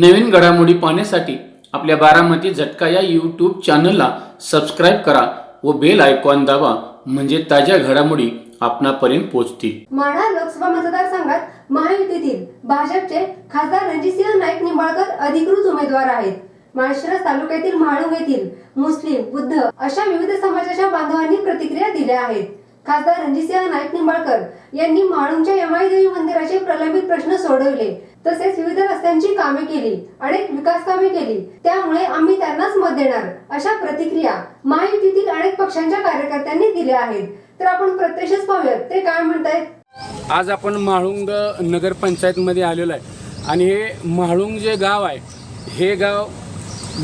नवीन घडामोडी पाहण्यासाठी आपल्या बारामती झटका या यूट्यूब चॅनलला सबस्क्राईब करा व बेल आयकॉन दाबा म्हणजे ताज्या घडामोडी आपणापर्यंत पोहोचतील. माढा लोकसभा मतदारसंघात महायुतीतील भाजपचे खासदार रणजितसिंह नाईक निंबाळकर अधिकृत उमेदवार आहेत. माळशिरस तालुक्यातील म्हाळुंग येथील मुस्लिम बुद्ध अशा विविध समाजाच्या बांधवांनी प्रतिक्रिया दिल्या आहेत. खासदार रणजितसिंह नाईक निंबाळकर यांनी म्हाळुंगच्या यमाई देवी मंदिराचे प्रलंबित प्रश्न सोडवले. तसेच विविध रस्त्यांची कामे केली अनेक विकास कामे केली. त्यामुळे आम्ही त्यांनाच मत देणार अशा प्रतिक्रिया महायुतीतील अनेक पक्षांच्या कार्यकर्त्यांनी दिल्या आहेत. तर आपण प्रत्यक्षच पाहूयात ते काय म्हणतायत? आज आपण म्हाळुंग नगरपंचायतमध्ये आलेलो आहे. आणि हे म्हाळुंग जे गाव आहे हे गाव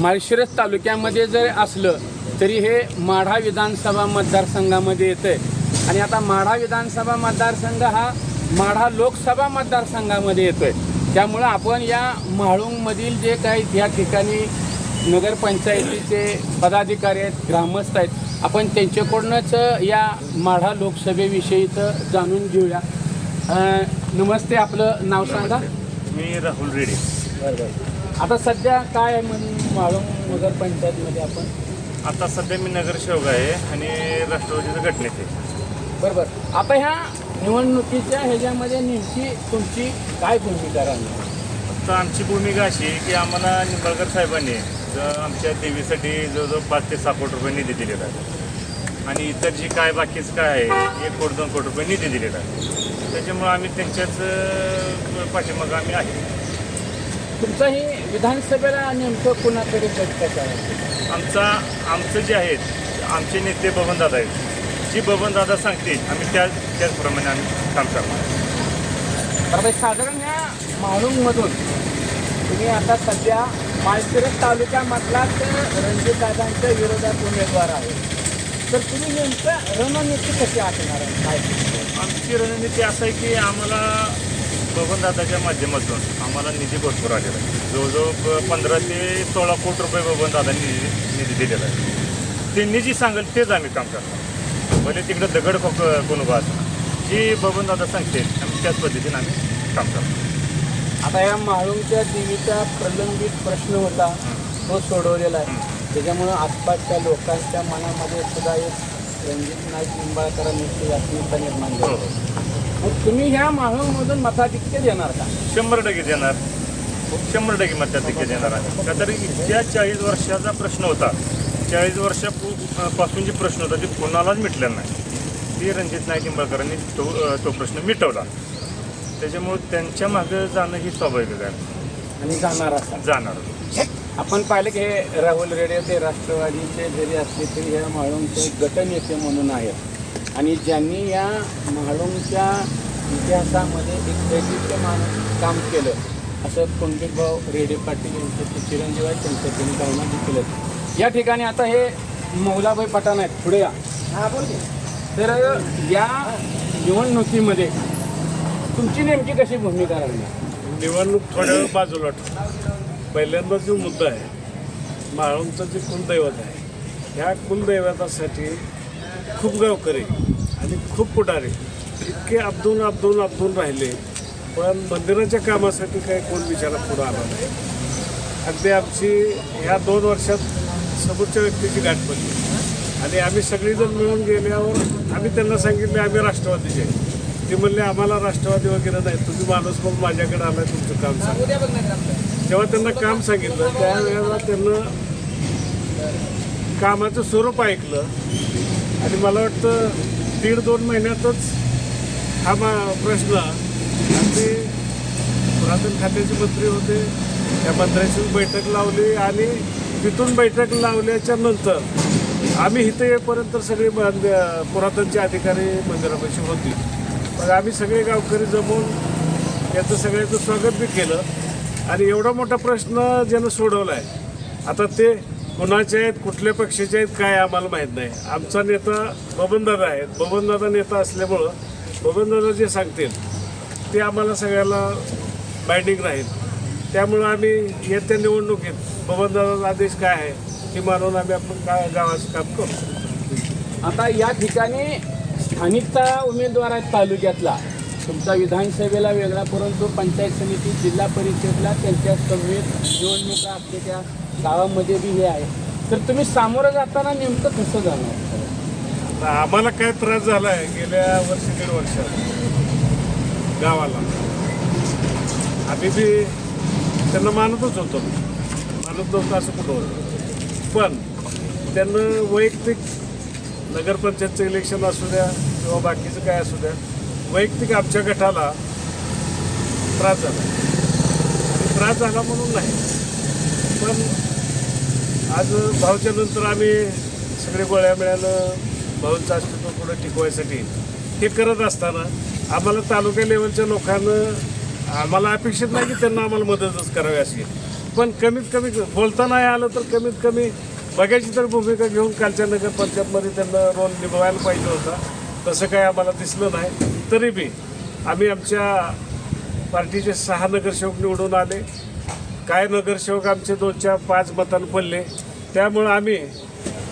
माळशिरस तालुक्यामध्ये जर असलं तरी हे माढा विधानसभा मतदारसंघामध्ये येतं आहे आणि आता माढा विधानसभा मतदारसंघ हा माढा लोकसभा मतदारसंघामध्ये येतो आहे त्यामुळं आपण या म्हाळुंगमधील जे काही या ठिकाणी नगरपंचायतीचे पदाधिकारी आहेत ग्रामस्थ आहेत आपण त्यांच्याकडूनच या माढा लोकसभेविषयीचं जाणून घेऊया. नमस्ते आपलं नाव सांगा. मी राहुल रेड्डी आता सध्या काय आहे म्हणून म्हाळुंग नगरपंचायतमध्ये आपण? आता सध्या मी नगरसेवक आहे आणि राष्ट्रवादीचं गटनेते बरोबर. आता ह्या निवडणुकीच्या ह्याच्यामध्ये नेमकी तुमची काय भूमिका राहणार? तर आमची भूमिका अशी की आम्हाला निंबाळकर साहेबांनी ज- आमच्या देवीसाठी जवळजवळ पाच ते सहा कोटी रुपये निधी दिलेला आहे. आणि इतर जी काय बाकीचं काय आहे एक कोटी दोन कोटी रुपये निधी दिलेला आहे. त्याच्यामुळं आम्ही त्यांच्याच पाठीमागं आम्ही आहे. तुमचं ही विधानसभेला नेमकं कुणाकडे आहे? आमचा आमचं जे आहेत आमचे नेते बबनदादा आहेत. जी बबनदादा सांगतील आम्ही त्या त्याचप्रमाणे आम्ही काम करणार. तर बाई, साधारण या म्हाळुंगमधून तुम्ही आता सध्या माळशिरस तालुक्यामधलाच रणजितदादांच्या विरोधात उमेदवार आहे. तर तुम्ही नेमकं रणनीती कशी आखणार आहे? काय आमची रणनीती असं आहे की आम्हाला बबनदादाच्या माध्यमातून आम्हाला निधी भरपूर आलेला आहे. जवळजवळ पंधरा ते सोळा कोटी रुपये बबनदादांनी निधी निधी दिलेला आहे. त्यांनी जी सांगेल तेच आम्ही काम करणार. भले तिकडं दगड कोण उभा असणार जी बबनदादा सांगतील आम्ही त्याच पद्धतीने आम्ही काम करणार आता या म्हाळुंगच्या देवीचा प्रलंबित प्रश्न होता तो सोडवलेला आहे. त्याच्यामुळं आसपासच्या लोकांच्या मनामध्ये सुद्धा एक रणजित नाईक निंबाळकरांची आत्मीयता निर्माण झाली. हो. मग तुम्ही ह्या म्हाळुंगमधून मताधिक्य देणार का? शंभर टक्के देणार. शंभर टक्के मताधिक्य देणार. आहे का तर ज्या चाळीस वर्षाचा प्रश्न होता. चाळीस वर्षापासून जे प्रश्न होता ते कोणालाच मिटलेला नाही. ते रणजित नाईक निंबाळकरांनी तो तो प्रश्न मिटवला. त्याच्यामुळे त्यांच्या मागं जाणं ही स्वाभाविक आहे. आणि जाणार असा जाणार. आपण पाहिलं की हे राहुल रेडे ते राष्ट्रवादीचे जरी असले तरी ह्या म्हाळुंगचे गटनेते म्हणून आहेत. आणि ज्यांनी या म्हाळुंगच्या इतिहासामध्ये एक दैदिप्यमान काम केलं असं पंडितभाऊ रेडे पाटील यांचे ते चिरंजीव आहेत त्यांच्या त्यांनी भावना देखील आहेत. या ठिकाणी आता हे मौलाभाई पठाण आहेत. पुढे या. तर या निवडणुकीमध्ये तुमची नेमकी कशी भूमिका राहणार निवडणूक थोड्या वेळ बाजूला ठेवू. पहिल्यांदा जो मुद्दा आहे म्हाळुंगचं जे कुलदैवत आहे ह्या कुलदैवतासाठी खूप गावकरी आणि खूप पुढारी इतके अब्दून अब्दून अब्दून राहिले पण मंदिराच्या कामासाठी काही कोण विचारा पुढं आला नाही. अगदी आमची ह्या दोन वर्षात समोरच्या व्यक्तीची गाठ पडली. आणि आम्ही सगळीजण मिळून गेल्यावर आम्ही त्यांना सांगितले आम्ही राष्ट्रवादीचे आहे ते म्हणले आम्हाला राष्ट्रवादी वगैरे नाही. तुम्ही माणूस मग माझ्याकडे आलाय तुमचं काम सांगा. जेव्हा त्यांना काम सांगितलं. त्यावेळेला त्यांना कामाचं स्वरूप ऐकलं. आणि मला वाटतं दीड दोन महिन्यातच हा मा प्रश्न अगदी पुरातन खात्याचे मंत्री होते. त्या मंत्र्याची बैठक लावली आणि तिथून बैठक लावल्याच्या नंतर आम्ही इथे येईपर्यंत सगळे पुरातनचे अधिकारी मंदिरापाशी होती. मग आम्ही सगळे गावकरी जमून याचं सगळ्याचं स्वागत बी केलं. आणि एवढा मोठा प्रश्न ज्यानं सोडवला आहे आता ते कुणाचे आहेत कुठल्या पक्षाचे आहेत काय आम्हाला माहीत नाही. आमचा नेता बबनदादा आहेत. बबनदादा नेता असल्यामुळं बबनदादा जे सांगतील ते आम्हाला सगळ्याला बाइंडिंग राहील. त्यामुळं आम्ही येत्या निवडणुकीत बबनदादाचा आदेश काय आहे ती मानून आम्ही आपण का गावाचं काम करू? आता या ठिकाणी स्थानिकचा उमेदवार आहे तालुक्यातला. तुमचा विधानसभेला वेगळा परंतु पंचायत समिती जिल्हा परिषदला त्यांच्या सभेत निवडणुका असलेल्या गावामध्ये बी हे आहे. तर तुम्ही सामोरं जाताना नेमकं कसं जाणार? आता आम्हाला काय त्रास झाला आहे गेल्या वर्षी दीड वर्षात गावाला. आम्ही बी त्यांना मानतच होतो. मानत नव्हतं असं कुठं होतं पण त्यांना वैयक्तिक नगरपंचायतचं इलेक्शन असू द्या किंवा बाकीचं काय असू द्या वैयक्तिक आमच्या गटाला त्रास झाला. आणि त्रास झाला म्हणून नाही. पण आज भाऊच्या नंतर आम्ही सगळे गोळ्या मिळालं भाऊंचं अस्तित्व पुढे टिकवायसाठी. हे करत असताना आम्हाला तालुका लेवलच्या लोकांना आम्हाला अपेक्षित नाही की त्यांना आम्हाला मदतच करावी अशी. पण कमीत कमी बोलता नाही आलं तर कमीत कमी बघायची तर भूमिका घेऊन कालच्या नगरपंचायतमध्ये त्यांना रोल निभवायला पाहिजे होता. तसं काय आम्हाला दिसलं नाही. तरी बी आम्ही आमच्या पार्टीचे सहा नगरसेवक निवडून आले. काय नगरसेवक आमचे दोन चार पाच मतांनी पडले. त्यामुळं आम्ही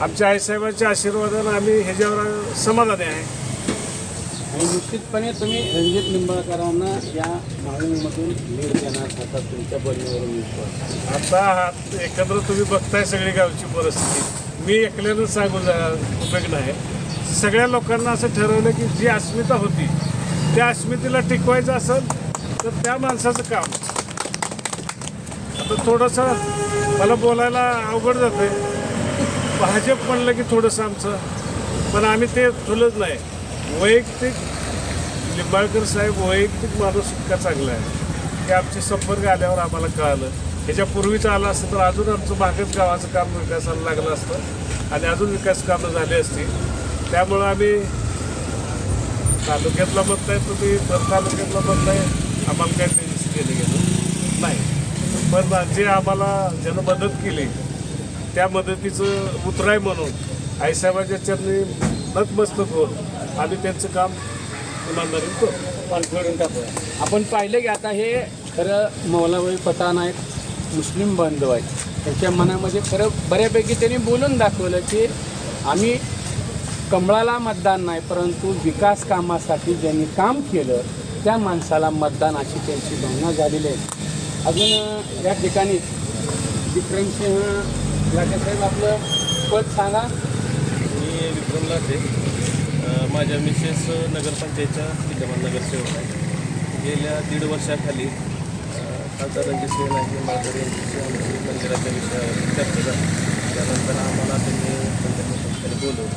आमच्या आईसाहेबांच्या आशीर्वादानं आम्ही ह्याच्यावर समाधानी आहे. आणि निश्चितपणे तुम्ही रणजित निंबाळकरांना या मागणीमधून लीड देणार असा तुमच्या बोलण्यावरून विश्वास. आता हा एकत्र तुम्ही बघताय सगळी गावची परिस्थिती. मी एकल्यानं सांगू जा उपयोग नाही. सगळ्या लोकांना असं ठरवलं की जी अस्मिता होती त्या अस्मितेला टिकवायचं असेल तर त्या माणसाचं काम. आता थोडंसं मला बोलायला अवघड जातंय. भाजप म्हणलं की थोडंसं आमचं पण आम्ही ते ठुलंच नाही. वैयक्तिक लिंबाळकर साहेब वैयक्तिक माणूस इतका चांगला आहे. की आमचे संपर्क आल्यावर आम्हाला कळालं. ह्याच्या पूर्वीचं आलं असतं तर अजून आमचं मागच गावाचं काम विकासाला लागलं असतं आणि अजून विकास कामं झाली असती त्यामुळं आम्ही तालुक्यातला म्हणताय तुम्ही तर तालुक्यातला म्हणताय आम्हाला काय ते केलं गेलं. नाही. पण जे आम्हाला ज्यानं मदत केली त्या मदतीचं उतराय म्हणून आईसाहेबांच्या चरणी नतमस्तक होत आम्ही त्यांचं काम इमानदारीने करतो कॉन्फिडंट टाकूया आपण पाहिलं की आता हे खरं मौलाबाई पठाण आहेत मुस्लिम बांधव आहेत. त्यांच्या मनामध्ये खरं बऱ्यापैकी त्यांनी बोलून दाखवलं की आम्ही कमळाला मतदान नाही परंतु विकास कामासाठी ज्यांनी काम केलं त्या माणसाला मतदान अशी त्यांची भावना झालेली आहे. अजून या ठिकाणी विक्रमसिंह लाटेसाहेब आपलं पद सांगा. मी विक्रम लाटे अ, माझ्या मिसेस नगरपंचायतच्या विद्यमान नगरसेवक आहे गेल्या दीड वर्षाखाली खासदार रणजित सिंह नाईक निंबाळकर यांची आमची मंदिराच्या विषयावर चर्चा झाली. त्यानंतर आम्हाला त्यांनी पंचायत बोलवलं.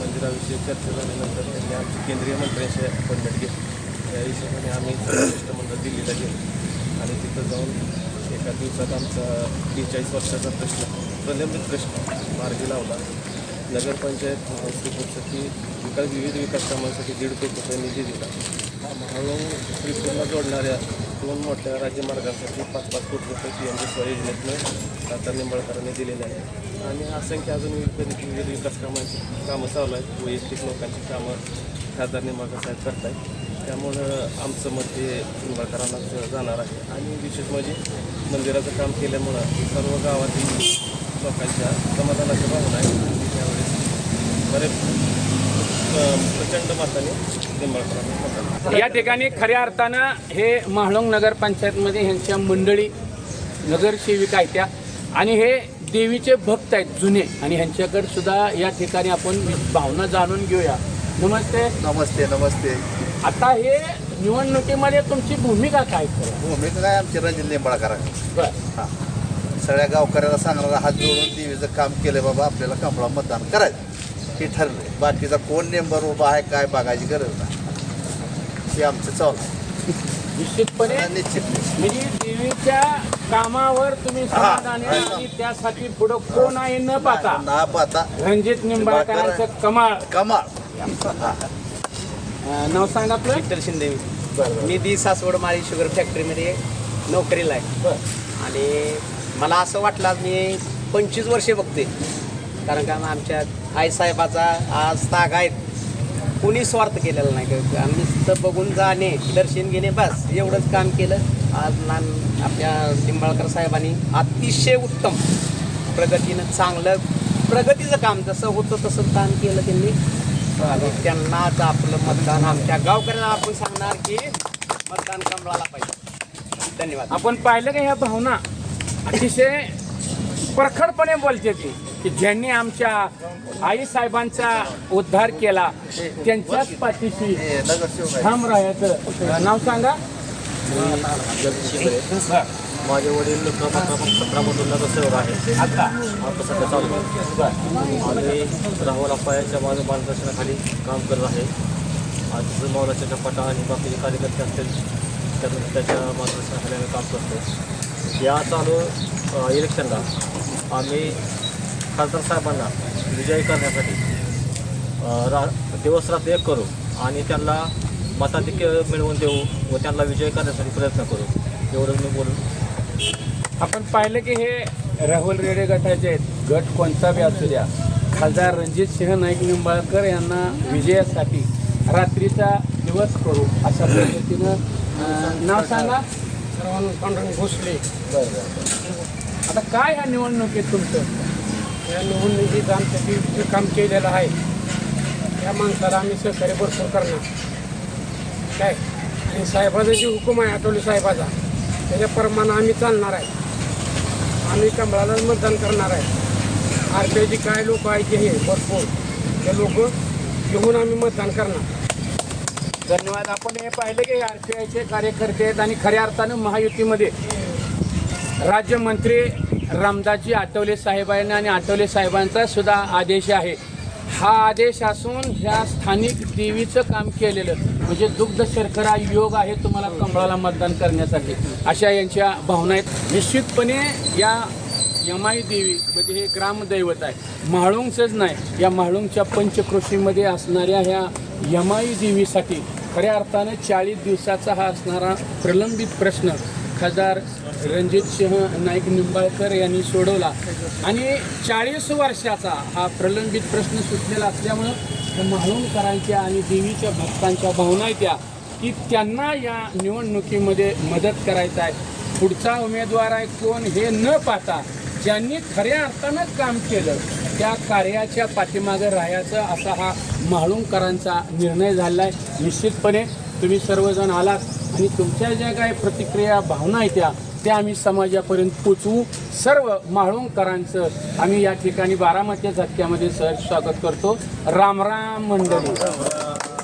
मंदिराविषयी चर्चा झाल्यानंतर त्यांनी आमची केंद्रीय मंत्र्यांशी अपॉइंटमेंट घेतली. त्या हिशोबाने आम्ही शिष्टमंडळ दिल्लीला गेलो. आणि तिथं जाऊन एका दिवसात आमचा बेचाळीस वर्षाचा प्रश्न प्रलंबित प्रश्न मार्गी लावला. नगरपंचायत श्रीपूरसाठी विकास विविध विकास कामांसाठी दीड कोटी रुपये निधी दिला. महाळून श्रीपूरला जोडणाऱ्या दोन मोठ्या राज्यमार्गांसाठी पाच पाच कोटी रुपये पी एम जी योजनेतनं खासदार निंबाळकरांनी दिलेले आहे आणि असंख्य अजून विविध विविध विकास कामांची कामं चालू आहेत. वैयक्तिक लोकांची कामं खासदार निंबाळकर साहेब करतायत. त्यामुळं आमचं मत हे निंबाळकरांनाच जाणार आहे. आणि विशेष म्हणजे मंदिराचं काम केल्यामुळं सर्व गावातील लोकांच्या समाधानाच्या भावना आहे. बरेच प्रचंड मताने निंबाळकरांना मतदान या ठिकाणी खऱ्या अर्थानं हे महाळुंग नगरपंचायतमध्ये ह्यांच्या मंडळी नगरसेविका आहेत त्या. आणि हे देवीचे भक्त आहेत जुने. आणि ह्यांच्याकडे सुद्धा या ठिकाणी आपण भावना जाणून घेऊया. नमस्ते. नमस्ते नमस्ते. आता हे निवडणुकीमध्ये तुमची भूमिका काय भूमिका काय? आमची रणजित निंबाळकर बर. सगळ्या गावकऱ्याला सांगणारा हात जोडून देवीचं काम केलं बाबा आपल्याला कमळा मतदान करायचं. हे ठरलंय. बाकीचा कोण नेंबर उभा आहे काय बघायची गरज नाही. हे आमचं चालू आहे. निश्चितपणे आणि निश्चित म्हणजे देवीच्या कामावर तुम्ही समाधानी. आणि त्यासाठी पुढं कोण आहे न पाहता ना पाहता. रणजित निंबाळकरांचं कमाळ कमाल. अं, नाव सांगा आपलं. विठ्ठल शिंदे. मी दी सासवड माळी शुगर फॅक्टरीमध्ये नोकरीला आहे. बरं. आणि मला असं वाटलं आज मी पंचवीस वर्षे बघते कारण का आमच्या आईसाहेबाचा आज ताग आहेत. कोणी स्वार्थ केलेला नाही. आम्ही तर बघून जाणे दर्शन घेणे बस. एवढंच काम केलं. आज लहान आपल्या निंबाळकर साहेबांनी अतिशय उत्तम प्रगतीनं चांगलं प्रगतीचं काम जसं होतं तसं काम केलं त्यांनी. आणि त्यांनाच आपलं मतदान आमच्या गावकऱ्यांना आपण सांगणार की मतदान कमळाला पाहिजे. धन्यवाद. आपण पाहिलं का ह्या भावना? अतिशय प्रखरपणे बोलते ती. की ज्यांनी आमच्या आई साहेबांचा उद्धार केला त्यांच्याच पाठीशी ठाम राहायचं. नाव सांगा. माझे वडील क्रमांक सतरामधून नगरसेवक आहे आता. आता सध्या चालू आणि राहुल अप्पा यांच्या माझ्या मार्गदर्शनाखाली काम करत आहे. आणि जसं मौलाच्या कपाटा आणि बाकीचे कार्यकर्ते असतील त्यांना त्याच्या मार्गदर्शनाखाली आम्ही काम करतो या चालू इलेक्शनला आम्ही खासदार साहेबांना विजयी करण्यासाठी रा दिवस रात्र एक करू आणि त्यांना मताधिक्य मिळवून देऊ व त्यांना विजय करण्यासाठी प्रयत्न करू एवढं मी बोलून आपण पाहिलं की हे राहुल रेडे गटाचे आहेत. गट कोणता बी असू द्या. खासदार रणजित सिंह नाईक निंबाळकर यांना विजयासाठी रात्रीचा दिवस करू अशा पद्धतीनं नाव सांगा. पांडुरंग भोसले आता काय ह्या निवडणुकीत तुमचं? या निवडणुकीत आमच्या जे काम केलेलं आहे. त्या माणसाला आम्ही सहकार्य भरपूर करणार. काय? आणि साहेबाचा जे हुकूम आहे आठवले साहेबाचा त्याच्याप्रमाणे आम्ही चालणार आहे. आम्ही कमळालाच मतदान करणार आहे. आर पी आयची काय लोक आहेत जे हे भरपूर. ते लोक घेऊन आम्ही मतदान करणार. धन्यवाद. आपण हे पाहिलं की आर पी आयचे कार्यकर्ते आहेत आणि खऱ्या अर्थानं महायुतीमध्ये राज्यमंत्री रामदासजी आठवले साहेबांना आणि आठवले साहेबांचा सुद्धा आदेश आहे. हा आदेश असून ह्या स्थानिक देवीचं काम केलेलं म्हणजे दुग्ध शर्करा योग आहे तुम्हाला कमळाला मतदान करण्यासाठी. अशा यांच्या भावना आहेत. निश्चितपणे या यमाई देवी म्हणजे हे ग्रामदैवत आहे. म्हाळुंगचंच नाही या म्हाळुंगच्या पंचकृषीमध्ये असणाऱ्या ह्या यमाई देवीसाठी खऱ्या अर्थानं चाळीस दिवसाचा हा असणारा प्रलंबित प्रश्न खासदार रणजित सिंह नाईक निंबाळकर यांनी सोडवला. आणि चाळीस वर्षाचा हा प्रलंबित प्रश्न सुटलेला असल्यामुळं या आणि देवीच्या भक्तांच्या भावना आहेत त्या की त्यांना या निवडणुकीमध्ये मदत करायचं आहे. पुढचा उमेदवार आहे कोण हे न पाहता ज्यांनी खऱ्या अर्थानं काम केलं त्या कार्याच्या पाठीमागं राहायचं असा हा म्हाळुंगकरांचा निर्णय झाला आहे. निश्चितपणे तुम्ही सर्वजण आलात आणि तुमच्या ज्या काही प्रतिक्रिया भावना आहेत त्या ते आम्ही समाजापर्यंत पोचवू. सर्व म्हाळुंगकरांचं आम्ही या ठिकाणी बारामती झटक्यामध्ये सहज स्वागत करतो. रामराम मंडळी.